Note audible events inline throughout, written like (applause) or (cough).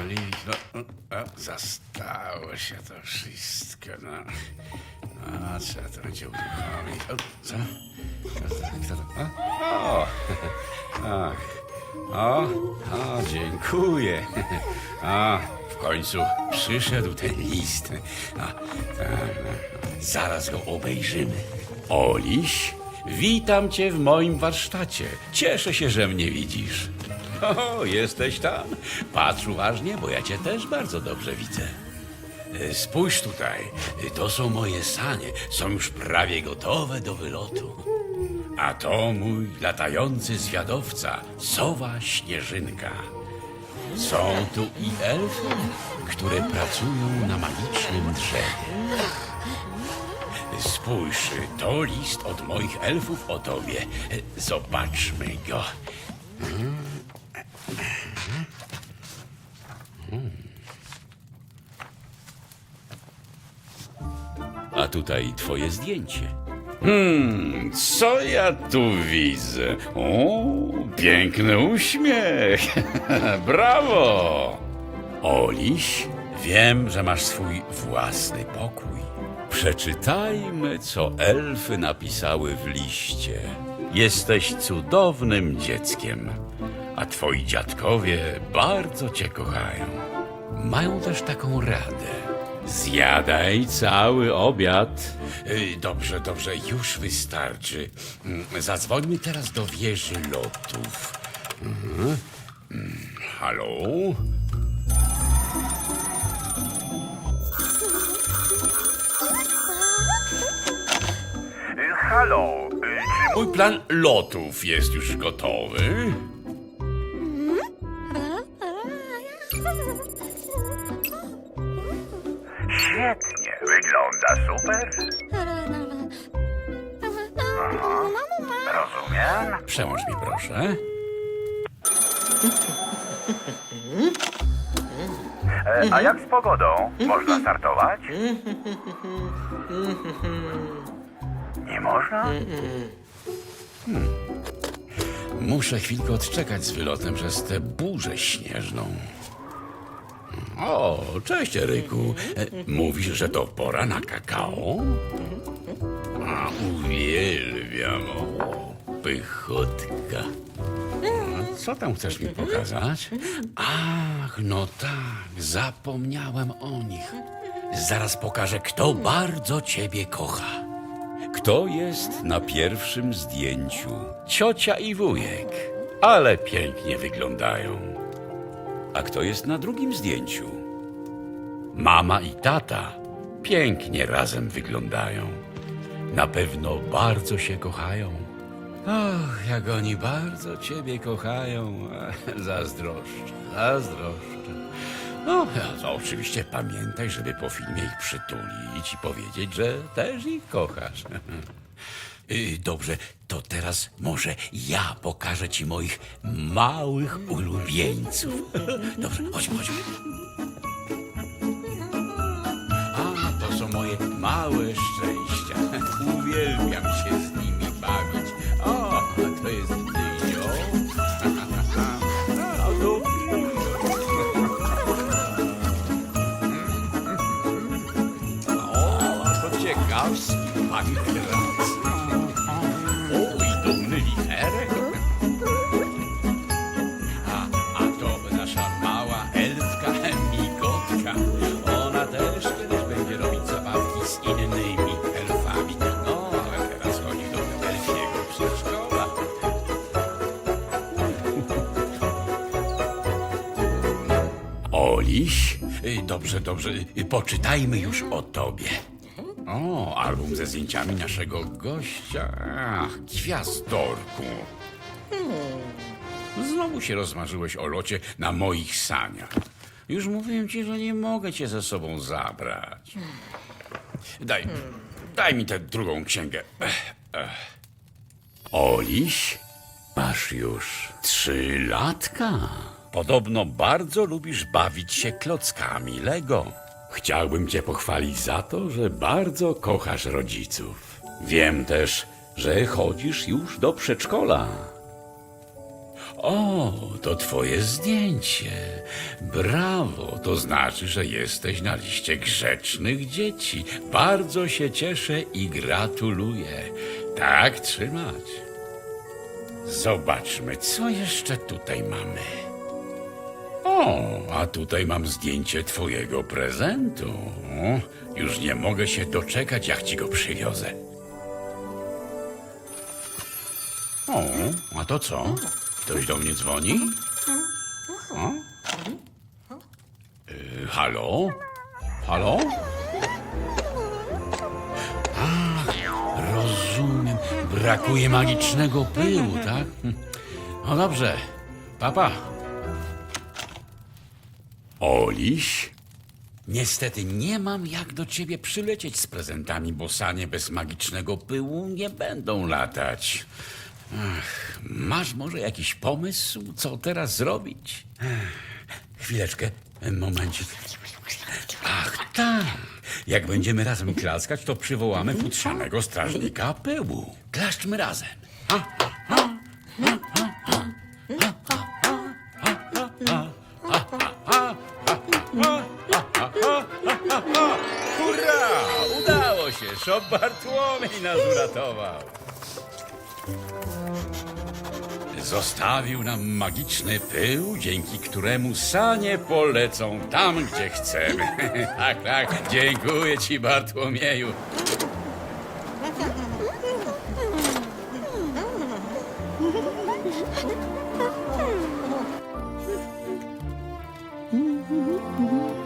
olić. No, o, zastało się to wszystko. No. A trzeba to będzie uruchomić. O, co? Kto to? Kto to? O, o, (laughs) ach. o, o, dziękuję. (laughs) A, w końcu przyszedł ten list. A, tak, no, zaraz go obejrzymy. Oliś, witam cię w moim warsztacie. Cieszę się, że mnie widzisz. O, jesteś tam? Patrz uważnie, bo ja cię też bardzo dobrze widzę. E, Spójrz tutaj, E, to są moje sanie, są już prawie gotowe do wylotu. A to mój latający zwiadowca, sowa Śnieżynka. Są tu i elfy, które pracują na magicznym drzewie. Spójrz, to list od moich elfów o tobie. E, Zobaczmy go. Tutaj twoje zdjęcie. Hmm, co ja tu widzę? O, piękny uśmiech. (laughs) Brawo! Oliś, wiem, że masz swój własny pokój. Przeczytajmy, co elfy napisały w liście. Jesteś cudownym dzieckiem, a twoi dziadkowie bardzo cię kochają. Mają też taką radę. Zjadaj cały obiad. Y, Dobrze, dobrze, już wystarczy. Mm, Zadzwońmy teraz do wieży lotów. Mhm. Mm, Halo? Halo, y, czy Mój plan lotów jest już gotowy. Wygląda super? Rozumiem. Przełącz mi proszę. E, a jak z pogodą? Można startować? Nie można? Muszę chwilkę odczekać z wylotem przez tę burzę śnieżną. O, cześć Eryku. E, Mówisz, że to pora na kakao? A, uwielbiam. O, pychotka. Co tam chcesz mi pokazać? Ach, no tak, zapomniałem o nich. Zaraz pokażę, kto bardzo ciebie kocha. Kto jest na pierwszym zdjęciu? Ciocia i wujek. Ale pięknie wyglądają. A kto jest na drugim zdjęciu? Mama i tata. Pięknie razem wyglądają. Na pewno bardzo się kochają. Och, jak oni bardzo ciebie kochają. (laughs) Zazdroszczę, zazdroszczę. No, to oczywiście pamiętaj, żeby po filmie ich przytulić i powiedzieć, że też ich kochasz. (laughs) Y, Dobrze, to teraz może ja pokażę ci moich małych ulubieńców. Dobrze, chodźmy, chodźmy. Oliś, y, dobrze, dobrze, y, poczytajmy już o tobie. O, album ze zdjęciami naszego gościa. Ach, gwiazdorku. Znowu się rozmarzyłeś o locie na moich saniach. Już mówiłem ci, że nie mogę cię ze sobą zabrać. Daj, daj mi tę drugą księgę. Oliś, masz już trzy latka. Podobno bardzo lubisz bawić się klockami Lego. Chciałbym cię pochwalić za to, że bardzo kochasz rodziców. Wiem też, że chodzisz już do przedszkola. O, to twoje zdjęcie. Brawo, to znaczy, że jesteś na liście grzecznych dzieci. Bardzo się cieszę i gratuluję. Tak trzymać. Zobaczmy, co jeszcze tutaj mamy. O, a tutaj mam zdjęcie twojego prezentu. Już nie mogę się doczekać, jak ci go przywiozę. O, a to co? Ktoś do mnie dzwoni? O? Y, halo? Halo? A, rozumiem. Brakuje magicznego pyłu, tak? No dobrze. Papa. Oliś? Niestety nie mam jak do ciebie przylecieć z prezentami, bo sanie bez magicznego pyłu nie będą latać. Ach, masz może jakiś pomysł, co teraz zrobić? Ech, chwileczkę, momencik. Ach, tak. Jak będziemy razem klaskać, to przywołamy futrzanego strażnika pyłu. Klaszczmy razem. Hurra! Udało się! Szop Bartłomiej nas uratował. Zostawił nam magiczny pył, dzięki któremu sanie polecą tam, gdzie chcemy. (laughs) tak, tak. Dziękuję ci, Bartłomieju. O, (laughs)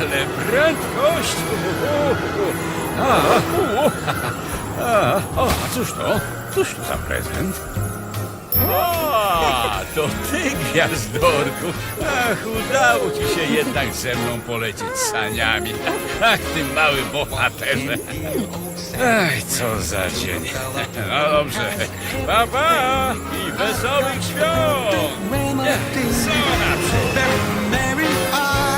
Ale prędkość! A, a, o, a cóż to? Cóż to za prezent? O, to ty, gwiazdorku! Ach, udało ci się jednak ze mną polecieć saniami. Ach, ty mały bohaterze. Ach, co za dzień. No dobrze. Pa, pa i wesołych świąt! I do